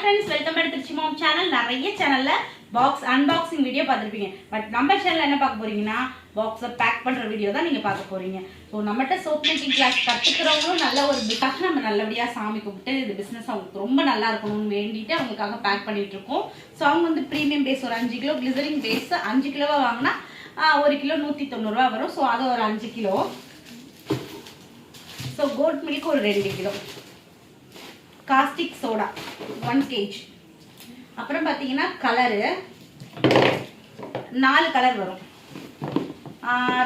Friends welcome back Trichy channel நிறைய சேனலில் box unboxing video பார்த்துருப்பீங்க. பட் நம்ம சேனலில் என்ன பார்க்க போறீங்கன்னா பாக்ஸை பேக் பண்ணுற வீடியோ தான் நீங்கள் பார்க்க போறீங்க. ஸோ நம்மகிட்ட சோப் மேக்கிங் கிளாஸ் கற்றுக்கிறவங்களும் நல்ல ஒரு பிகாஸ் நம்ம நல்லபடியாக சாமி கும்பிட்டு இது பிஸ்னஸ் அவங்களுக்கு ரொம்ப நல்லா இருக்கணும்னு வேண்டிட்டு அவங்களுக்காக பேக் பண்ணிட்டு இருக்கோம். ஸோ அவங்க வந்து ப்ரீமியம் பேஸ் ஒரு அஞ்சு கிலோ கிளிசரிங் பேஸ் அஞ்சு கிலோவாக வாங்கினா ஒரு கிலோ நூற்றி தொண்ணூறுரூவா வரும். ஸோ அது ஒரு அஞ்சு கிலோ. ஸோ கோட் மில்க் ஒரு ரெண்டு kilo. Caustic soda one KG அப்புறம் பார்த்தீங்கன்னா கலரு நாலு கலர் வரும்.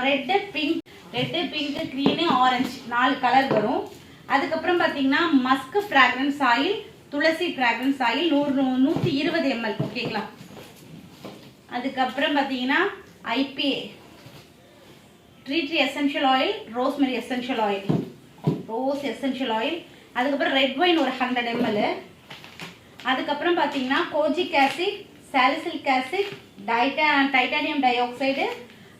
Red pink red pink green orange நாலு கலர் வரும். அதுக்கப்புறம் பார்த்தீங்கன்னா musk fragrance oil tulsi fragrance oil நூறு நூற்றி இருபது எம்எல் ஓகேங்களா? அதுக்கப்புறம் பார்த்தீங்கன்னா IPA tree tree essential oil rosemary essential oil rose essential oil அதுக்கப்புறம் ரெட் ஒயின் ஒரு ஹண்ட்ரட் எம்எல் அதுக்கப்புறம் பார்த்தீங்கன்னா கோஜிக் ஆசிட் சாலிசிலிக் ஆசிட் டைட்டா டைட்டானியம் டை ஆக்சைடு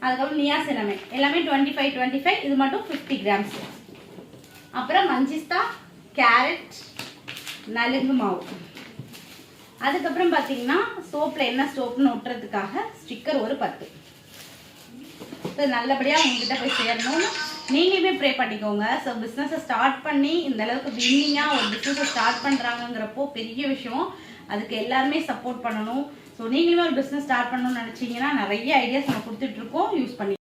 அதுக்கப்புறம் நியாசினமே எல்லாமே டுவெண்ட்டி ஃபைவ் டுவெண்ட்டி ஃபைவ் இது மட்டும் ஃபிஃப்டி கிராம்ஸ் அப்புறம் மஞ்சிஸ்தா கேரட் நலுங்கு மாவு. அதுக்கப்புறம் பார்த்தீங்கன்னா சோப்பில் என்ன சோப்புன்னு ஒட்டுறதுக்காக ஸ்டிக்கர் ஒரு பத்து. ஸோ நல்லபடியாக உங்ககிட்ட போய் சேரணும்னு நீங்களுமே ப்ரே பண்ணிக்கோங்க. ஸோ பிஸ்னஸை ஸ்டார்ட் பண்ணி இந்த அளவுக்கு வின்னிங்காக ஒரு பிஸ்னஸை ஸ்டார்ட் பண்ணுறாங்கங்கிறப்போ பெரிய விஷயம். அதுக்கு எல்லாருமே சப்போர்ட் பண்ணணும். ஸோ நீங்களுமே ஒரு பிஸ்னஸ் ஸ்டார்ட் பண்ணணும்னு நினச்சிங்கன்னா நிறைய ஐடியாஸ் நம்ம கொடுத்துட்ருக்கோம் யூஸ் பண்ணி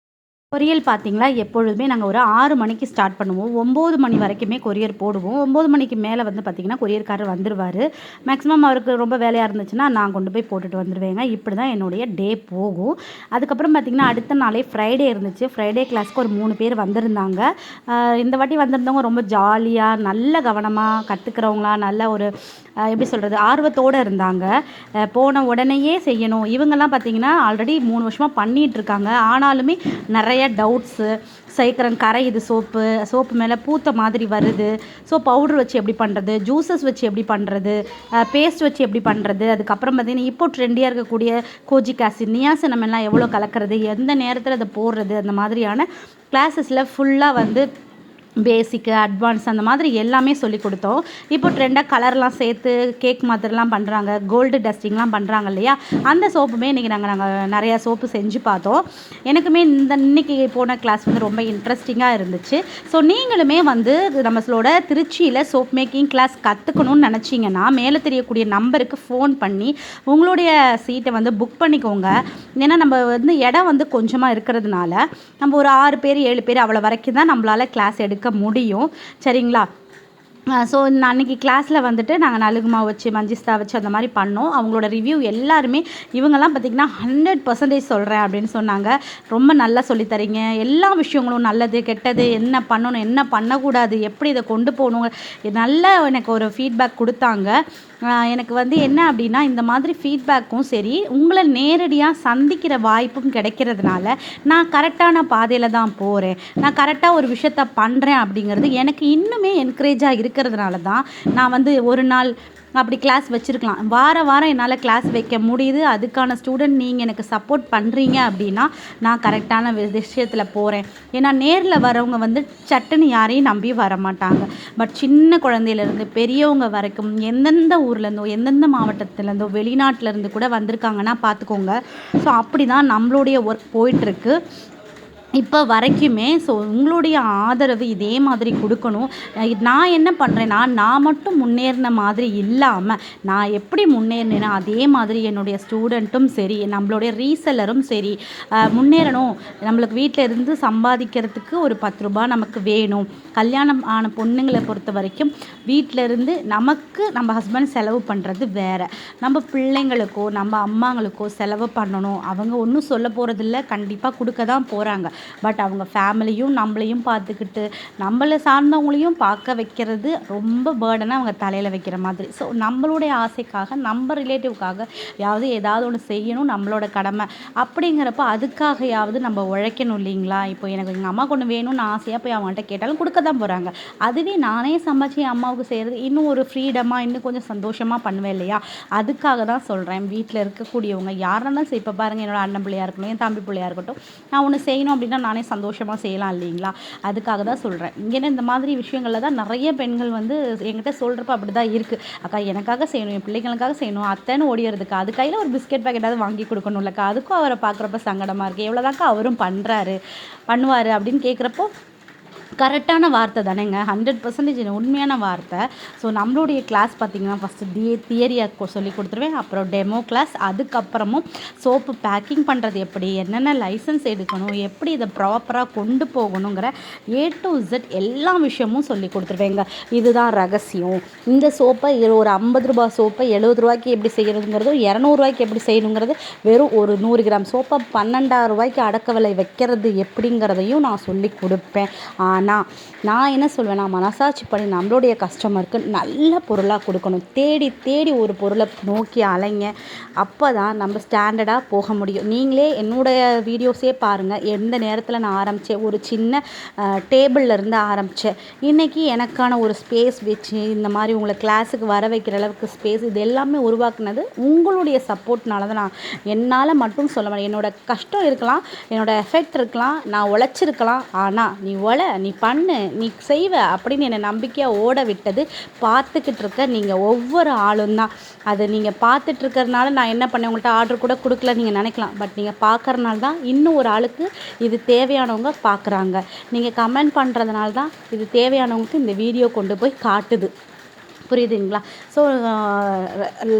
கொரியல் பார்த்தீங்களா? எப்பொழுதுமே நாங்கள் ஒரு ஆறு மணிக்கு ஸ்டார்ட் பண்ணுவோம். ஒம்பது மணி வரைக்குமே கொரியர் போடுவோம். ஒம்பது மணிக்கு மேலே வந்து பார்த்திங்கன்னா கொரியர்காரர் வந்துடுவார் மேக்ஸிமம் அவருக்கு ரொம்ப வேலையாக இருந்துச்சுன்னா நான் கொண்டு போய் போட்டுட்டு வந்துடுவேங்க இப்படி தான் என்னுடைய டே போகும். அதுக்கப்புறம் பார்த்திங்கன்னா அடுத்த நாளே ஃப்ரைடே இருந்துச்சு. ஃப்ரைடே கிளாஸ்க்கு ஒரு மூணு பேர் வந்திருந்தாங்க. இந்த வாட்டி வந்திருந்தவங்க ரொம்ப ஜாலியாக நல்ல கவனமாக கற்றுக்கிறவங்களா நல்ல ஒரு எப்படி சொல்கிறது ஆர்வத்தோடு இருந்தாங்க. போன உடனேயே செய்யணும். இவங்கெல்லாம் பார்த்தீங்கன்னா ஆல்ரெடி மூணு வருஷமாக பண்ணிகிட்டு இருக்காங்க. ஆனாலுமே நிறைய டவுட்ஸு சீக்கிரம் கரையுது சோப்பு சோப்பு மேலே பூத்த மாதிரி வருது. ஸோ பவுடர் வச்சு எப்படி பண்ணுறது ஜூஸஸ் வச்சு எப்படி பண்ணுறது பேஸ்ட் வச்சு எப்படி பண்ணுறது அதுக்கப்புறம் பார்த்தீங்கன்னா இப்போ ட்ரெண்டியாக இருக்கக்கூடிய கோஜிக் ஆசிட் நம்ம எல்லாம் எவ்வளோ கலக்கிறது எந்த நேரத்தில் அதை போடுறது அந்த மாதிரியான கிளாஸஸில் ஃபுல்லாக வந்து பேசிக்கு அட்வான்ஸ் அந்த மாதிரி எல்லாமே சொல்லி கொடுத்தோம். இப்போ ட்ரெண்டாக கலர்லாம் சேர்த்து கேக் மாதிரிலாம் பண்ணுறாங்க கோல்டு டஸ்டிங்லாம் பண்ணுறாங்க இல்லையா? அந்த சோப்புமே இன்றைக்கி நாங்கள் நாங்கள் நிறையா சோப்பு செஞ்சு பார்த்தோம். எனக்குமே இந்த இன்னைக்கு போன கிளாஸ் வந்து ரொம்ப இன்ட்ரெஸ்டிங்காக இருந்துச்சு. ஸோ நீங்களுமே வந்து நம்மளோட திருச்சியில் சோப் மேக்கிங் கிளாஸ் கற்றுக்கணும்னு நினச்சிங்கன்னா மேலே தெரியக்கூடிய நம்பருக்கு ஃபோன் பண்ணி உங்களுடைய சீட்டை வந்து புக் பண்ணிக்கோங்க. ஏன்னா நம்ம வந்து இடம் வந்து கொஞ்சமாக இருக்கிறதுனால நம்ம ஒரு ஆறு பேர் ஏழு பேர் அவ்வளோ வரைக்கும் தான் நம்மளால் கிளாஸ் எடுக்க முடியும். சரிங்களா? ஸோ அன்னைக்கு கிளாஸில் வந்துட்டு நாங்கள் நலுகுமா வச்சு மஞ்சிஸ்தா வச்சு அந்த மாதிரி பண்ணோம். அவங்களோட ரிவ்யூ எல்லாருமே இவங்கெல்லாம் பார்த்திங்கன்னா ஹண்ட்ரட் பர்சன்டேஜ் சொல்கிறேன் அப்படின்னு சொன்னாங்க. ரொம்ப நல்லா சொல்லித்தரீங்க எல்லா விஷயங்களும் நல்லது கெட்டது என்ன பண்ணணும் என்ன பண்ணக்கூடாது எப்படி இதை கொண்டு போகணும் நல்ல எனக்கு ஒரு ஃபீட்பேக் கொடுத்தாங்க. எனக்கு வந்து என்ன அப்படின்னா இந்த மாதிரி ஃபீட்பேக்கும் சரி உங்களை நேரடியாக சந்திக்கிற வாய்ப்பும் கிடைக்கிறதுனால நான் கரெக்டான பாதையில் தான் போகிறேன் நான் கரெக்டாக ஒரு விஷயத்த பண்ணுறேன் அப்படிங்கிறது எனக்கு இன்னுமே என்கரேஜாக இருக்குது இருக்கிறதுனால தான் நான் வந்து ஒரு நாள் அப்படி கிளாஸ் வச்சுருக்கலாம். வார வாரம் என்னால் கிளாஸ் வைக்க முடியுது. அதுக்கான ஸ்டூடெண்ட் நீங்கள் எனக்கு சப்போர்ட் பண்ணுறீங்க அப்படின்னா நான் கரெக்டான விஷயத்தில் போகிறேன் ஏன்னா நேரில் வரவங்க வந்து சட்டுன்னு யாரையும் நம்பி வர மாட்டாங்க பட் சின்ன குழந்தையிலேருந்து பெரியவங்க வரைக்கும் எந்தெந்த ஊர்லேருந்தோ எந்தெந்த மாவட்டத்துலேருந்தோ வெளிநாட்டிலேருந்து கூட வந்திருக்காங்கன்னா பார்த்துக்கோங்க ஸோ அப்படி தான் நம்மளுடைய ஒர்க் போயிட்டுருக்கு. இப்போ வரைக்குமே ஸோ உங்களுடைய ஆதரவு இதே மாதிரி கொடுக்கணும். நான் என்ன பண்ணுறேன்னா நான் மட்டும் முன்னேறின மாதிரி இல்லாமல் நான் எப்படி முன்னேறினேனோ அதே மாதிரி என்னுடைய ஸ்டூடெண்ட்டும் சரி நம்மளுடைய ரீசெல்லரும் சரி முன்னேறணும். நம்மளுக்கு வீட்டில் இருந்து சம்பாதிக்கிறதுக்கு ஒரு பத்து ரூபாய் நமக்கு வேணும். கல்யாணம் ஆன பொண்ணுங்களை பொறுத்த வரைக்கும் வீட்டில் இருந்து நமக்கு நம்ம ஹஸ்பண்ட் செலவு பண்ணுறது வேறு. நம்ம பிள்ளைங்களுக்கோ நம்ம அம்மாங்களுக்கோ செலவு பண்ணணும். அவங்க ஒன்றும் சொல்ல போகிறதில்ல கண்டிப்பாக கொடுக்க தான் போகிறாங்க பட் அவங்க ஃபேமிலியும் நம்மளையும் பார்த்துக்கிட்டு நம்மளை சார்ந்தவங்களையும் பார்க்க வைக்கிறது ரொம்ப பேர்டனாக அவங்க தலையில் வைக்கிற மாதிரி. ஸோ நம்மளுடைய ஆசைக்காக நம்ம ரிலேட்டிவ்க்காக யாவது ஏதாவது ஒன்று செய்யணும் நம்மளோட கடமை. அப்படிங்கிறப்ப அதுக்காகையாவது நம்ம உழைக்கணும் இல்லைங்களா? இப்போ எனக்கு எங்கள் அம்மா கொண்டு வேணும்னு ஆசையாக போய் அவங்கள்ட்ட கேட்டாலும் கொடுக்க தான் போகிறாங்க அதுவே நானே சமைச்சு என் அம்மாவுக்கு செய்கிறது இன்னும் ஒரு ஃப்ரீடமாக இன்னும் கொஞ்சம் சந்தோஷமாக பண்ணுவேன் இல்லையா? அதுக்காக தான் சொல்கிறேன் வீட்டில் இருக்கக்கூடியவங்க யாராக சரி இப்போ பாருங்கள் என்னோட அண்ணன் பிள்ளையாக இருக்கட்டும் என் தம்பி பிள்ளையாக இருக்கட்டும் நான் ஒன்று செய்யணும் அப்படின்னா அப்படின்னா நானே சந்தோஷமாக செய்யலாம் இல்லைங்களா? அதுக்காக தான் சொல்கிறேன் இங்கே இந்த மாதிரி விஷயங்களில் தான் நிறைய பெண்கள் வந்து என்கிட்ட சொல்கிறப்ப அப்படி தான் இருக்குது அக்கா எனக்காக செய்யணும் என் பிள்ளைங்களுக்காக செய்யணும் அத்தைன்னு ஓடிறதுக்கா? அது கையில் ஒரு பிஸ்கெட் பேக்கெட்டாவது வாங்கி கொடுக்கணும்லக்கா அதுக்கும் அவரை பார்க்குறப்ப சங்கடமாக இருக்குது எவ்வளோதாக்கா அவரும் பண்ணுறாரு பண்ணுவார் அப்படின்னு கேட்குறப்போ கரெக்டான வார்த்தை தானேங்க. ஹண்ட்ரட் பர்சன்டேஜ் உண்மையான வார்த்தை. ஸோ நம்மளுடைய கிளாஸ் பார்த்திங்கன்னா ஃபஸ்ட்டு தி தியரியாக சொல்லி கொடுத்துருவேன். அப்புறம் டெமோ கிளாஸ் அதுக்கப்புறமும் சோப்பு பேக்கிங் பண்ணுறது எப்படி? என்னென்ன லைசன்ஸ் எடுக்கணும்? எப்படி இதை ப்ராப்பராக கொண்டு போகணுங்கிற ஏ டு இசட் எல்லா விஷயமும் சொல்லி கொடுத்துருவேங்க. இதுதான் ரகசியம். இந்த சோப்பை இரு- ஒரு ஐம்பது ரூபா சோப்பை எழுபது ரூபாய்க்கு எப்படி செய்கிறதுங்கிறதும் இரநூறுவாய்க்கு எப்படி செய்யணுங்கிறது வெறும் ஒரு நூறு கிராம் சோப்பை பன்னெண்டாயிரம் ரூபாய்க்கு அடக்க விலை வைக்கிறது எப்படிங்கிறதையும் நான் சொல்லி கொடுப்பேன். ஆனால் நான் என்ன சொல்வேன்னா மனசாட்சி படி நம்மளுடைய கஸ்டமருக்கு நல்ல பொருளாக கொடுக்கணும். தேடி தேடி ஒரு பொருளை நோக்கி அலைங்க. அப்போ தான் நம்ம ஸ்டாண்டர்டாக போக முடியும். நீங்களே என்னுடைய வீடியோஸே பாருங்கள் எந்த நேரத்தில் நான் ஆரம்பித்தேன் ஒரு சின்ன டேபிளில் இருந்து ஆரம்பித்தேன் இன்றைக்கி எனக்கான ஒரு ஸ்பேஸ் வச்சு இந்த மாதிரி உங்களை கிளாஸுக்கு வர வைக்கிற அளவுக்கு ஸ்பேஸ் இது எல்லாமே உருவாக்குனது உங்களுடைய சப்போர்ட்னால தான் நான். என்னால் மட்டும் சொல்ல முடியும் என்னோட கஷ்டம் இருக்கலாம் என்னோட எஃபெக்ட் இருக்கலாம் நான் உழைச்சிருக்கலாம். ஆனால் நீ உழை நீ பண்ணு நீ செய்வ அப்படின்னு என்னை நம்பிக்கையாக ஓட விட்டது. பார்த்துக்கிட்டு இருக்க நீங்கள் ஒவ்வொரு ஆளும் தான். அதை நீங்கள் பார்த்துட்டு இருக்கிறதுனால நான் என்ன பண்ணேன்? உங்கள்கிட்ட ஆர்டர் கூட கொடுக்கல நீங்கள் நினைக்கலாம். பட் நீங்கள் பார்க்குறனால தான் இன்னும் ஒரு ஆளுக்கு இது தேவையானவங்க பார்க்குறாங்க. நீங்கள் கமெண்ட் பண்ணுறதுனால தான் இது தேவையானவங்களுக்கு இந்த வீடியோ கொண்டு போய் காட்டுது. புரியுதுங்களா? ஸோ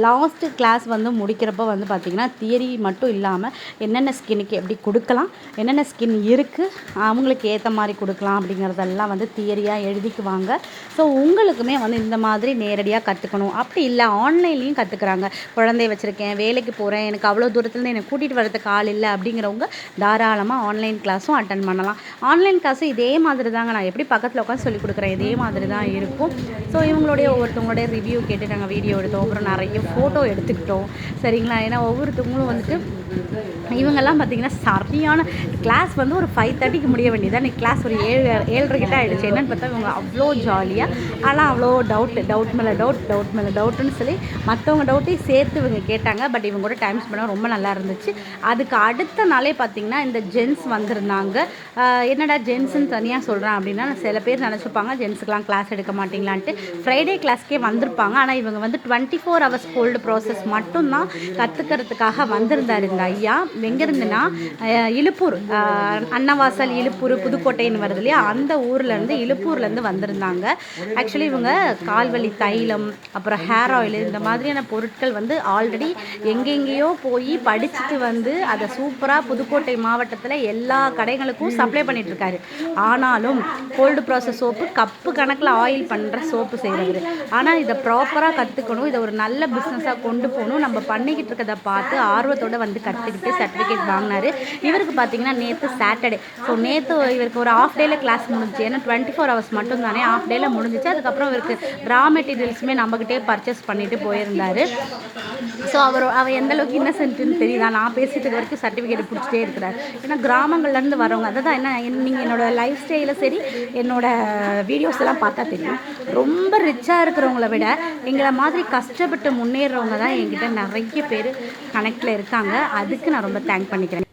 லாஸ்ட்டு கிளாஸ் வந்து முடிக்கிறப்ப வந்து பார்த்திங்கன்னா தியரி மட்டும் இல்லாமல் என்னென்ன ஸ்கின்னுக்கு எப்படி கொடுக்கலாம் என்னென்ன ஸ்கின் இருக்குது அவங்களுக்கு ஏற்ற மாதிரி கொடுக்கலாம் அப்படிங்கிறதெல்லாம் வந்து தியரியாக எழுதிக்குவாங்க. ஸோ உங்களுக்குமே வந்து இந்த மாதிரி நேரடியாக கற்றுக்கணும் அப்படி இல்லை ஆன்லைன்லேயும் கற்றுக்குறாங்க குழந்தைய வச்சுருக்கேன் வேலைக்கு போகிறேன் எனக்கு அவ்வளோ தூரத்துலேருந்து என்னை கூட்டிகிட்டு வரதுக்கு ஆள் இல்லை அப்படிங்கிறவங்க தாராளமாக ஆன்லைன் கிளாஸும் அட்டன் பண்ணலாம். ஆன்லைன் கிளாஸும் இதே மாதிரி தாங்க நான் எப்படி பக்கத்தில் உட்காந்து சொல்லி கொடுக்குறேன் இதே மாதிரி தான் இருக்கும். ஸோ இவங்களுடைய ஒவ்வொருத்தவங்களுடைய ரிவ்யூ கேட்டு நாங்கள் வீடியோ எடுத்தோம். அப்புறம் நிறைய ஃபோட்டோ எடுத்துக்கிட்டோம். சரிங்களா? ஏன்னா ஒவ்வொருத்தவங்களும் வந்துட்டு இவங்கெல்லாம் பார்த்தீங்கன்னா சரியான கிளாஸ் வந்து ஒரு ஃபைவ் தேர்ட்டிக்கு முடிய வேண்டியது இன்னைக்கு கிளாஸ் ஒரு ஏழு ஏழரை கிட்ட ஆகிடுச்சு என்னென்னு பார்த்தா இவங்க அவ்வளோ ஜாலியாக ஆனால் அவ்வளோ டவுட் டவுட் மேலே டவுட் டவுட் மேலே டவுட்டுன்னு சொல்லி மற்றவங்க டவுட்டையும் சேர்த்து இவங்க கேட்டாங்க. பட் இவங்க கூட டைம் ஸ்பெண்ட் ரொம்ப நல்லா இருந்துச்சு. அதுக்கு அடுத்த நாளே பார்த்தீங்கன்னா இந்த ஜென்ஸ் வந்திருந்தாங்க. என்னடா ஜென்ஸுன்னு தனியாக சொல்கிறேன் அப்படின்னா சில பேர் நினச்சிப்பாங்க ஜென்ஸுக்கெலாம் கிளாஸ் எடுக்க மாட்டிங்களான்ட்டு. ஃப்ரைடே கிளாஸ்க்கு வந்திருப்பாங்க. ஆனால் இவங்க வந்து twenty four hours cold process மட்டும்தான் கற்றுக்கிறதுக்காக வந்திருந்தாரு இந்த ஐயா. எங்கேருந்துன்னா இழுப்பூர் அன்னவாசல் இழுப்பூர் புதுக்கோட்டைன்னு வருது இல்லையா? அந்த ஊர்லேருந்து இழுப்பூர்லேருந்து வந்திருந்தாங்க. ஆக்சுவலி இவங்க கால்வலி தைலம் அப்புறம் ஹேர் ஆயில் இந்த மாதிரியான பொருட்கள் வந்து ஆல்ரெடி எங்கெங்கேயோ போய் படிச்சுட்டு வந்து அதை சூப்பராக புதுக்கோட்டை மாவட்டத்தில் எல்லா கடைகளுக்கும் சப்ளை பண்ணிகிட்ருக்காரு ஆனாலும் கோல்டு ப்ராசஸ் சோப்பு கப்பு கணக்கில் ஆயில் பண்ணுற சோப்பு செய்கிறவர் ஆனால் இதை ப்ராப்பராக கற்றுக்கணும் இதை ஒரு நல்ல பிஸ்னஸாக கொண்டு போகணும். நம்ம பண்ணிக்கிட்டு இருக்கதை பார்த்து ஆர்வத்தோட வந்து கற்றுக்கிட்டு சர்டிஃபிகேட் வாங்கினாரு. இவருக்கு பார்த்தீங்கன்னா நேற்று சாட்டர்டே ஸோ நேற்று இவருக்கு ஒரு ஆஃப் டேயில் கிளாஸ் முடிஞ்சு ஏன்னா டுவெண்ட்டி ஃபோர் ஹவர்ஸ் மட்டும் தானே ஆஃப் டேயில் முடிஞ்சிச்சு. அதுக்கப்புறம் இவருக்கு ரா மெட்டீரியல்ஸுமே நம்மக்கிட்டே பர்ச்சேஸ் பண்ணிட்டு போயிருந்தார். ஸோ அவர் அவர் எந்த அளவுக்கு இன்னசென்ட்னு தெரியுதா? நான் பேசிட்டு வரைக்கும் சர்டிஃபிகேட் பிடிச்சிட்டே இருக்கிறார். ஏன்னா கிராமங்கள்லேருந்து வரவங்க அதுதான் என்ன நீங்கள் என்னோடய லைஃப் ஸ்டைலில் சரி என்னோடய வீடியோஸ் எல்லாம் பார்த்தா தெரியும். ரொம்ப ரிச்சாக இருக்கிற இருக்கிறவங்கள விட எங்களை மாதிரி கஷ்டப்பட்டு முன்னேறவங்க தான் என்கிட்ட நிறைய பேர் கனெக்டில் இருக்காங்க. அதுக்கு நான் ரொம்ப தேங்க் பண்ணிக்கிறேன்.